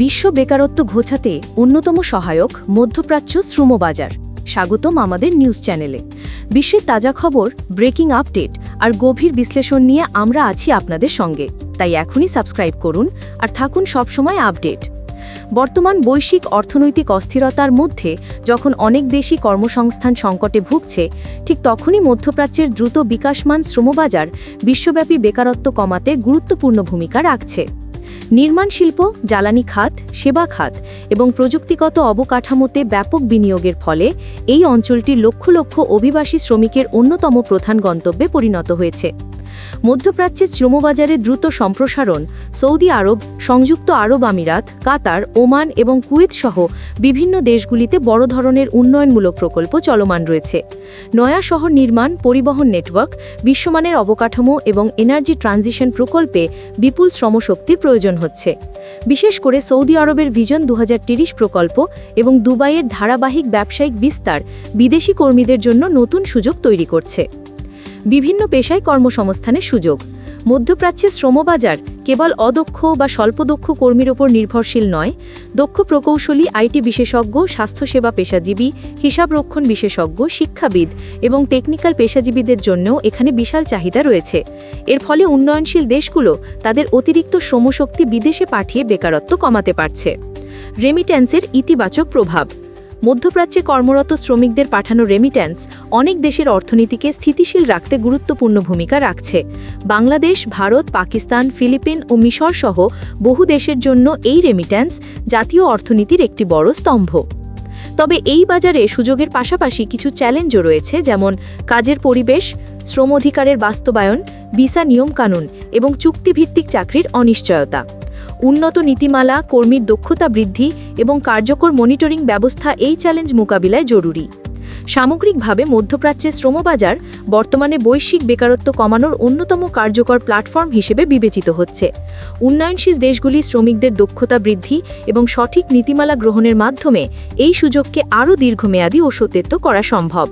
বিশ্ব বেকারত্ব ঘোচাতে অন্যতম সহায়ক মধ্যপ্রাচ্য শ্রমবাজার স্বাগতম আমাদের নিউজ চ্যানেলে। বিশ্বের তাজা খবর, ব্রেকিং আপডেট আর গভীর বিশ্লেষণ নিয়ে আমরা আছি আপনাদের সঙ্গে। তাই এখনই সাবস্ক্রাইব করুন আর থাকুন সবসময় আপডেট। বর্তমান বৈশ্বিক অর্থনৈতিক অস্থিরতার মধ্যে যখন অনেক দেশই কর্মসংস্থান সংকটে ভুগছে, ঠিক তখনই মধ্যপ্রাচ্যের দ্রুত বিকাশমান শ্রমবাজার বিশ্বব্যাপী বেকারত্ব কমাতে গুরুত্বপূর্ণ ভূমিকা রাখছে। নির্মাণ শিল্প, জ্বালানি খাত, সেবা খাত এবং প্রযুক্তিগত অবকাঠামোতে ব্যাপক বিনিয়োগের ফলে এই অঞ্চলটি লক্ষ লক্ষ অভিবাসী শ্রমিকের অন্যতম প্রধান গন্তব্যে পরিণত হয়েছে। মধ্যপ্রাচ্যের শ্রমবাজারে দ্রুত সম্প্রসারণ, সৌদি আরব, সংযুক্ত আরব আমিরাত, কাতার, ওমান এবং কুয়েত সহ বিভিন্ন দেশগুলিতে বড় ধরনের উন্নয়নমূলক প্রকল্প চলমান রয়েছে। নয়া শহর নির্মাণ, পরিবহন নেটওয়ার্ক, বিশ্বমানের অবকাঠামো এবং এনার্জি ট্রানজিশন প্রকল্পে বিপুল শ্রমশক্তির প্রয়োজন হচ্ছে। বিশেষ করে সৌদি আরবের ভিজন দু প্রকল্প এবং দুবাইয়ের ধারাবাহিক ব্যবসায়িক বিস্তার বিদেশি কর্মীদের জন্য নতুন সুযোগ তৈরি করছে। বিভিন্ন পেশায় কর্মসংস্থানের সুযোগ। মধ্যপ্রাচ্যের শ্রমবাজার কেবল অদক্ষ বা স্বল্পদক্ষ কর্মীর ওপর নির্ভরশীল নয়, দক্ষ প্রকৌশলী, আইটি বিশেষজ্ঞ, স্বাস্থ্যসেবা পেশাজীবী, হিসাবরক্ষণ বিশেষজ্ঞ, শিক্ষাবিদ এবং টেকনিক্যাল পেশাজীবীদের জন্যও এখানে বিশাল চাহিদা রয়েছে। এর ফলে উন্নয়নশীল দেশগুলো তাদের অতিরিক্ত শ্রমশক্তি বিদেশে পাঠিয়ে বেকারত্ব কমাতে পারছে। রেমিট্যান্সের ইতিবাচক প্রভাব মধ্যপ্রাচ্যে কর্মরত শ্রমিকদের পাঠানো রেমিট্যান্স অনেক দেশের অর্থনীতিকে স্থিতিশীল রাখতে গুরুত্বপূর্ণ ভূমিকা রাখছে। বাংলাদেশ, ভারত, পাকিস্তান, ফিলিপিন ও মিশর সহ বহু দেশের জন্য এই রেমিট্যান্স জাতীয় অর্থনীতির একটি বড় স্তম্ভ। তবে এই বাজারে সুযোগের পাশাপাশি কিছু চ্যালেঞ্জও রয়েছে, যেমন কাজের পরিবেশ, শ্রম অধিকারের বাস্তবায়ন ভিসা নিয়মকানুন এবং চুক্তিভিত্তিক চাকরির অনিশ্চয়তা। উন্নত নীতিমালা, কর্মীর দক্ষতা বৃদ্ধি এবং কার্যকর মনিটরিং ব্যবস্থা এই চ্যালেঞ্জ মোকাবিলায় জরুরি। সামগ্রিকভাবে মধ্যপ্রাচ্যের শ্রমবাজার বর্তমানে বৈশ্বিক বেকারত্ব কমানোর অন্যতম কার্যকর প্ল্যাটফর্ম হিসেবে বিবেচিত হচ্ছে। উন্নয়নশীল দেশগুলি শ্রমিকদের দক্ষতা বৃদ্ধি এবং সঠিক নীতিমালা গ্রহণের মাধ্যমে এই সুযোগকে আরও দীর্ঘমেয়াদী ও সত্যত্ব করা সম্ভব।